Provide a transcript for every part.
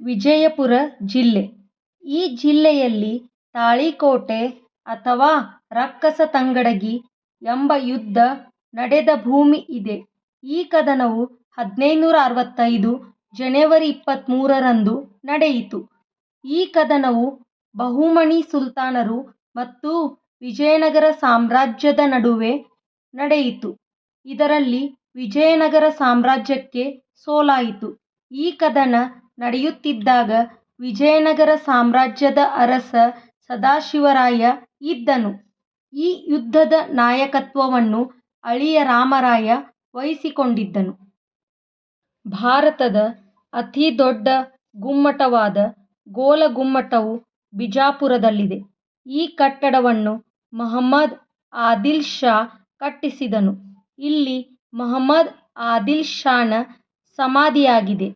ವಿಜಯಪುರ ಜಿಲ್ಲೆ ಈ ಜಿಲ್ಲೆಯಲ್ಲಿ ತಾಳಿಕೋಟೆ ಅಥವಾ ರಕ್ಕಸ ತಂಗಡಗಿ ಎಂಬ ಯುದ್ಧ ನಡೆದ ಭೂಮಿ ಇದೆ. ಈ ಕದನವು ಹದಿನೈದುನೂರ ಅರವತ್ತೈದು ಜನವರಿ ಇಪ್ಪತ್ತ್ಮೂರರಂದು ನಡೆಯಿತು. ಈ ಕದನವು ಬಹುಮಣಿ ಸುಲ್ತಾನರು ಮತ್ತು ವಿಜಯನಗರ ಸಾಮ್ರಾಜ್ಯದ ನಡುವೆ ನಡೆಯಿತು. ಇದರಲ್ಲಿ ವಿಜಯನಗರ ಸಾಮ್ರಾಜ್ಯಕ್ಕೆ ಸೋಲಾಯಿತು. ಈ ಕದನ ನಡೆಯುತ್ತಿದ್ದಾಗ ವಿಜಯನಗರ ಸಾಮ್ರಾಜ್ಯದ ಅರಸ ಸದಾಶಿವರಾಯ ಇದ್ದನು. ಈ ಯುದ್ಧದ ನಾಯಕತ್ವವನ್ನು ಅಳಿಯ ರಾಮರಾಯ ವಹಿಸಿಕೊಂಡಿದ್ದನು. ಭಾರತದ ಅತಿ ದೊಡ್ಡ ಗುಮ್ಮಟವಾದ ಗೋಲಗುಮ್ಮಟವು ಬಿಜಾಪುರದಲ್ಲಿದೆ. ಈ ಕಟ್ಟಡವನ್ನು ಮಹಮ್ಮದ್ ಆದಿಲ್ ಶಾ ಕಟ್ಟಿಸಿದನು. ಇಲ್ಲಿ ಮಹಮ್ಮದ್ ಆದಿಲ್ ಶಾನ ಸಮಾಧಿಯಾಗಿದೆ.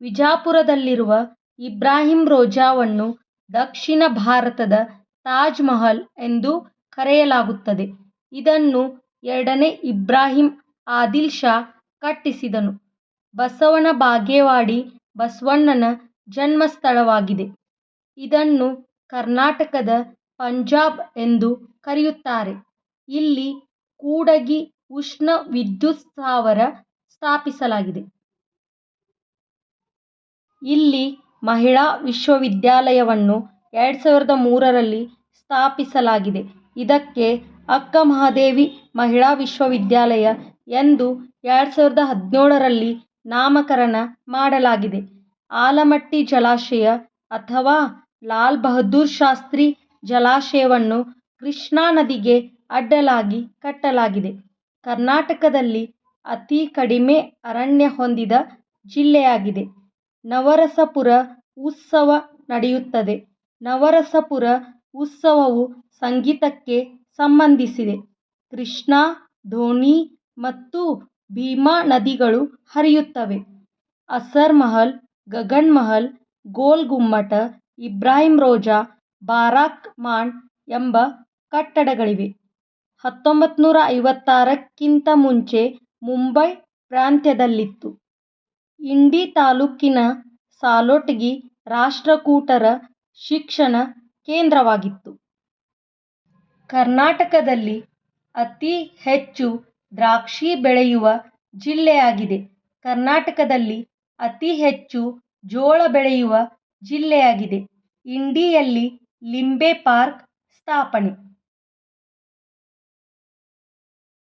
ವಿಜಾಪುರದಲ್ಲಿರುವ ಇಬ್ರಾಹಿಂ ರೋಜಾವನ್ನು ದಕ್ಷಿಣ ಭಾರತದ ತಾಜ್ ಮಹಲ್ ಎಂದು ಕರೆಯಲಾಗುತ್ತದೆ. ಇದನ್ನು ಎರಡನೇ ಇಬ್ರಾಹಿಂ ಆದಿಲ್ ಶಾ ಕಟ್ಟಿಸಿದನು. ಬಸವನ ಬಾಗೇವಾಡಿ ಬಸವಣ್ಣನ ಜನ್ಮಸ್ಥಳವಾಗಿದೆ. ಇದನ್ನು ಕರ್ನಾಟಕದ ಪಂಜಾಬ್ ಎಂದು ಕರೆಯುತ್ತಾರೆ. ಇಲ್ಲಿ ಕೂಡಗಿ ಉಷ್ಣ ವಿದ್ಯುತ್ ಸ್ಥಾವರ ಸ್ಥಾಪಿಸಲಾಗಿದೆ. ಇಲ್ಲಿ ಮಹಿಳಾ ವಿಶ್ವವಿದ್ಯಾಲಯವನ್ನು ಎರಡು ಸಾವಿರದ ಮೂರರಲ್ಲಿ ಸ್ಥಾಪಿಸಲಾಗಿದೆ. ಇದಕ್ಕೆ ಅಕ್ಕ ಮಹಾದೇವಿ ಮಹಿಳಾ ವಿಶ್ವವಿದ್ಯಾಲಯ ಎಂದು ಎರಡು ಸಾವಿರದ ಹದಿನೇಳರಲ್ಲಿ ನಾಮಕರಣ ಮಾಡಲಾಗಿದೆ. ಆಲಮಟ್ಟಿ ಜಲಾಶಯ ಅಥವಾ ಲಾಲ್ ಬಹದ್ದೂರ್ ಶಾಸ್ತ್ರಿ ಜಲಾಶಯವನ್ನು ಕೃಷ್ಣಾ ನದಿಗೆ ಅಡ್ಡಲಾಗಿ ಕಟ್ಟಲಾಗಿದೆ. ಕರ್ನಾಟಕದಲ್ಲಿ ಅತಿ ಕಡಿಮೆ ಅರಣ್ಯ ಹೊಂದಿದ ಜಿಲ್ಲೆಯಾಗಿದೆ. ನವರಸಪುರ ಉತ್ಸವ ನಡೆಯುತ್ತದೆ. ನವರಸಪುರ ಉತ್ಸವವು ಸಂಗೀತಕ್ಕೆ ಸಂಬಂಧಿಸಿದೆ. ಕೃಷ್ಣಾ, ಧೋನಿ ಮತ್ತು ಭೀಮಾ ನದಿಗಳು ಹರಿಯುತ್ತವೆ. ಅಸರ್ ಮಹಲ್, ಗಗನ್ ಮಹಲ್, ಗೋಲ್ ಗುಮ್ಮಟ, ಇಬ್ರಾಹಿಂ ರೋಜಾ, ಬಾರಾಕ್ ಮಾನ್ ಎಂಬ ಕಟ್ಟಡಗಳಿವೆ. ಹತ್ತೊಂಬತ್ತನೂರ ಐವತ್ತಾರಕ್ಕಿಂತ ಮುಂಚೆ ಮುಂಬೈ ಪ್ರಾಂತ್ಯದಲ್ಲಿತ್ತು. ಇಂಡಿ ತಾಲೂಕಿನ ಸಾಲೋಟಗಿ ರಾಷ್ಟ್ರಕೂಟರ ಶಿಕ್ಷಣ ಕೇಂದ್ರವಾಗಿತ್ತು. ಕರ್ನಾಟಕದಲ್ಲಿ ಅತಿ ಹೆಚ್ಚು ದ್ರಾಕ್ಷಿ ಬೆಳೆಯುವ ಜಿಲ್ಲೆಯಾಗಿದೆ. ಕರ್ನಾಟಕದಲ್ಲಿ ಅತಿ ಹೆಚ್ಚು ಜೋಳ ಬೆಳೆಯುವ ಜಿಲ್ಲೆಯಾಗಿದೆ. ಇಂಡಿಯಲ್ಲಿ ಲಿಂಬೆ ಪಾರ್ಕ್ ಸ್ಥಾಪನೆ